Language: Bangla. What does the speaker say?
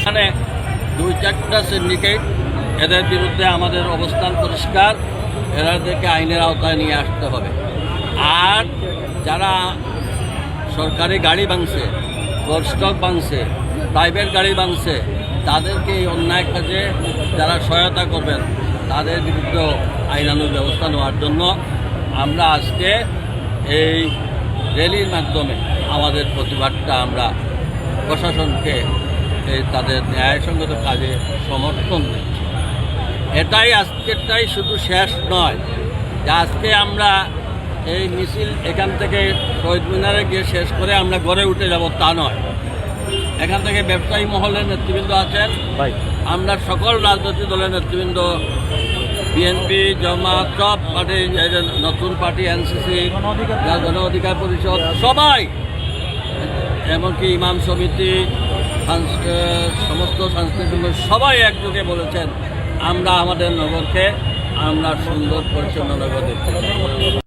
এখানে দুই চারটা সিন্ডিকেট এদের বিরুদ্ধে আমাদের অবস্থান পরিষ্কার, এদেরকে আইনের আওতায় নিয়ে আসতে হবে। আর যারা সরকারি গাড়ি ভাঙছে স্টক ভাঙছে প্রাইভেট গাড়ি ভাঙছে, তাদেরকে এই অন্যায় কাজে যারা সহায়তা করবেন, তাদের বিরুদ্ধে আইনানুগ ব্যবস্থা নেওয়ার জন্য আমরা আজকে এই র্যালির মাধ্যমে আমাদের প্রতিবাদটা আমরা প্রশাসনকে তাদের ন্যায়সঙ্গত কাজে সমর্থন দিচ্ছি এটাই আজকেরটাই শুধু শেষ নয় যে আজকে আমরা এই মিছিল এখান থেকে শহীদ মিনারে গিয়ে শেষ করে আমরা গড়ে উঠে যাব তা নয়। এখান থেকে ব্যবসায়ী মহলের নেতৃবৃন্দ আছেন। আমরা সকল রাজনৈতিক দলের নেতৃবৃন্দ বিএনপি জামাত সব পার্টি নতুন পার্টি এনসিসি গণ অধিকার পরিষদ সবাই এমনকি ইমাম সমিতি সমস্ত সাংস্কৃতিক সবাই একযোগে বলেছেন আমরা আমাদের নগরকে আমরা সুন্দর পরিচ্ছন্ন নগর দেখতে।